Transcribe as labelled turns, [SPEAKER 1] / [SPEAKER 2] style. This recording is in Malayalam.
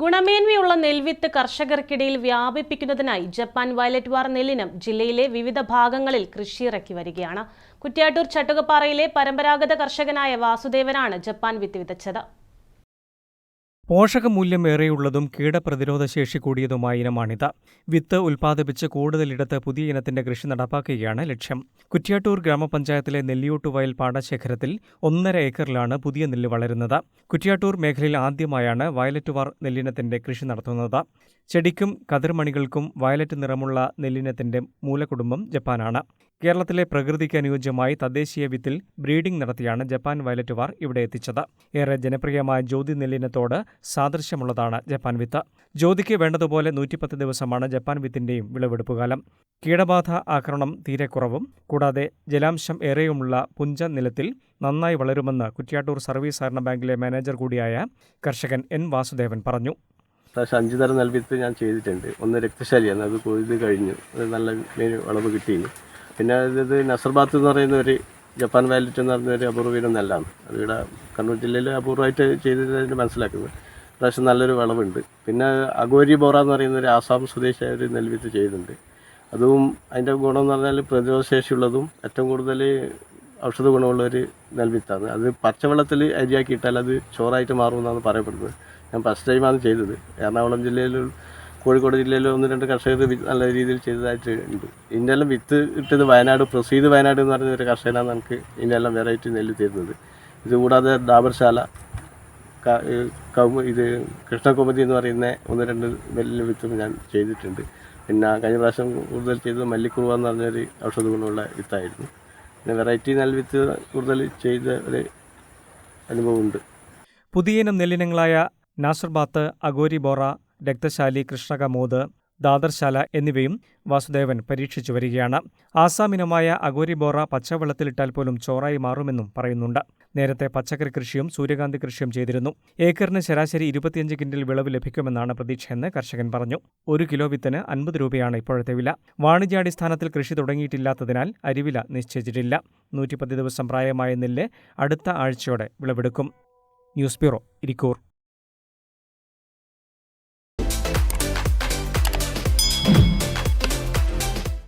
[SPEAKER 1] ഗുണമേന്മയുള്ള നെൽവിത്ത് കർഷകർക്കിടയിൽ വ്യാപിപ്പിക്കുന്നതിനായി ജപ്പാൻ വയലറ്റ് വാർ നെല്ലിനം ജില്ലയിലെ വിവിധ ഭാഗങ്ങളിൽ കൃഷിയിറക്കി വരികയാണ്. കുറ്റ്യാട്ടൂർ ചട്ടുകപ്പാറയിലെ പരമ്പരാഗത കർഷകനായ വാസുദേവനാണ് ജപ്പാൻ വിത്ത് വിതച്ചത്.
[SPEAKER 2] പോഷകമൂല്യം ഏറെയുള്ളതും കീടപ്രതിരോധ ശേഷി കൂടിയതുമായ ഇനമാണിത്. വിത്ത് ഉൽപ്പാദിപ്പിച്ച് കൂടുതലിടത്ത് പുതിയ ഇനത്തിന്റെ കൃഷി നടപ്പാക്കുകയാണ് ലക്ഷ്യം. കുറ്റ്യാട്ടൂർ ഗ്രാമപഞ്ചായത്തിലെ നെല്ലിയോട്ടുവയൽ പാടശേഖരത്തിൽ ഒന്നര ഏക്കറിലാണ് പുതിയ നെല്ല് വളരുന്നത്. കുറ്റ്യാട്ടൂർ മേഖലയിൽ ആദ്യമായാണ് വയലറ്റ് വാർ നെല്ലിനത്തിന്റെ കൃഷി നടത്തുന്നത്. ചെടിക്കും കതിർമണികൾക്കും വയലറ്റ് നിറമുള്ള നെല്ലിനത്തിന്റെ മൂലകുടുംബം ജപ്പാനാണ്. കേരളത്തിലെ പ്രകൃതിക്ക് അനുയോജ്യമായി തദ്ദേശീയ വിത്തിൽ ബ്രീഡിംഗ് നടത്തിയാണ് ജപ്പാൻ വയലറ്റ് വാർ ഇവിടെ എത്തിച്ചത്. ഏറെ ജനപ്രിയമായ ജ്യോതി നെല്ലിനത്തോട് സാദൃശ്യമുള്ളതാണ് ജപ്പാൻ വിത്ത്. ജ്യോതിക്ക് വേണ്ടതുപോലെ നൂറ്റിപ്പത്ത് ദിവസമാണ് ജപ്പാൻ വിത്തിന്റെയും വിളവെടുപ്പ് കാലം. കീടബാധ ആക്രമണം തീരെ കുറവും. കൂടാതെ ജലാംശം ഏറെയുമുള്ള പുഞ്ച നിലത്തിൽ നന്നായി വളരുമെന്ന് കുറ്റ്യാട്ടൂർ സർവീസ് സഹകരണ ബാങ്കിലെ മാനേജർ കൂടിയായ കർഷകൻ എൻ വാസുദേവൻ പറഞ്ഞു.
[SPEAKER 3] പ്രാവശ്യം അഞ്ച് തരം നെൽവിത്ത് ഞാൻ ചെയ്തിട്ടുണ്ട്. ഒന്ന് രക്തശാലിയാണ്. അത് കൊയ്ത് കഴിഞ്ഞു. അത് നല്ല വളവ് കിട്ടിയിരുന്നു പിന്നെ ഇത് നസർബാത്ത് എന്ന് പറയുന്ന ഒരു ജപ്പാൻ വാലറ്റ് എന്ന് പറയുന്ന ഒരു അപൂർവീനം നെല്ലാണ്. അത് ഇവിടെ കണ്ണൂർ ജില്ലയിൽ അപൂർവമായിട്ട് ചെയ്തതിന് മനസ്സിലാക്കുന്നത്. പ്രാവശ്യം നല്ലൊരു വിളവുണ്ട്. പിന്നെ അഗോരി ബോറ എന്ന് പറയുന്ന ഒരു ആസാം സ്വദേശിയായ ഒരു നെൽവിത്ത് ചെയ്യുന്നുണ്ട് അതും അതിന്റെ ഗുണം എന്ന് പറഞ്ഞാൽ പ്രതിരോധശേഷിയുള്ളതും ഏറ്റവും കൂടുതൽ ഔഷധ ഗുണമുള്ള ഒരു നെൽവിത്താണ്. അത് പച്ചവെള്ളത്തിൽ അരിയാക്കി ഇട്ടാൽ അത് ചോറായിട്ട് മാറുമെന്നാണ് പറയപ്പെടുന്നത്. ഞാൻ ഫസ്റ്റ് ടൈമാണ് ചെയ്തത്. എറണാകുളം ജില്ലയിലും കോഴിക്കോട് ജില്ലയിൽ ഒന്ന് രണ്ട് കർഷകർ നല്ല രീതിയിൽ ചെയ്തതായിട്ട് ഉണ്ട്. ഇതിന്റെ എല്ലാം വിത്ത് ഇട്ടത് വയനാട് പ്രസീദ് വയനാട് എന്ന് പറയുന്ന ഒരു കർഷകനാണ് നമുക്ക് ഇതിന്റെ എല്ലാം വെറൈറ്റി നെല്ല് തരുന്നത്. ഇത് കൂടാതെ ഡാബർശാല ഇത് കൃഷ്ണകുമതി എന്ന് പറയുന്ന ഒന്ന് രണ്ട് നെല്ല് വിത്തും ഞാൻ ചെയ്തിട്ടുണ്ട്. പിന്നെ കഴിഞ്ഞ പ്രാവശ്യം കൂടുതൽ ചെയ്തത് മല്ലിക്കുറുവ എന്ന് പറഞ്ഞൊരു ഔഷധ ഗുണമുള്ള വിത്തായിരുന്നു. പിന്നെ വെറൈറ്റി വിത്ത് കൂടുതൽ ചെയ്ത ഒരു അനുഭവമുണ്ട്.
[SPEAKER 2] പുതിയ നെല്ലിനങ്ങളായ നാസർബാത്ത് അഗോരി ബോറ രക്തശാലി കൃഷ്ണകമോദ് ദാദർശാല എന്നിവയും വാസുദേവൻ പരീക്ഷിച്ചു വരികയാണ്. ആസാമിനമായ അഗോരി ബോറ പച്ചവെള്ളത്തിലിട്ടാൽ പോലും ചോറായി മാറുമെന്നും പറയുന്നുണ്ട്. നേരത്തെ പച്ചക്കറി കൃഷിയും സൂര്യകാന്തി കൃഷിയും ചെയ്തിരുന്നു. ഏക്കറിന് ശരാശരി ഇരുപത്തിയഞ്ച് കിൻഡിൽ വിളവ് ലഭിക്കുമെന്നാണ് പ്രതീക്ഷയെന്ന് കർഷകൻ പറഞ്ഞു. ഒരു കിലോ വിത്തിന് അൻപത് രൂപയാണ് ഇപ്പോഴത്തെ വില. വാണിജ്യാടിസ്ഥാനത്തിൽ കൃഷി തുടങ്ങിയിട്ടില്ലാത്തതിനാൽ അരിവില നിശ്ചയിച്ചിട്ടില്ല. നൂറ്റിപ്പത്ത് ദിവസം പ്രായമായ നെല്ല് അടുത്ത ആഴ്ചയോടെ വിളവെടുക്കും. News bureau Irikkur.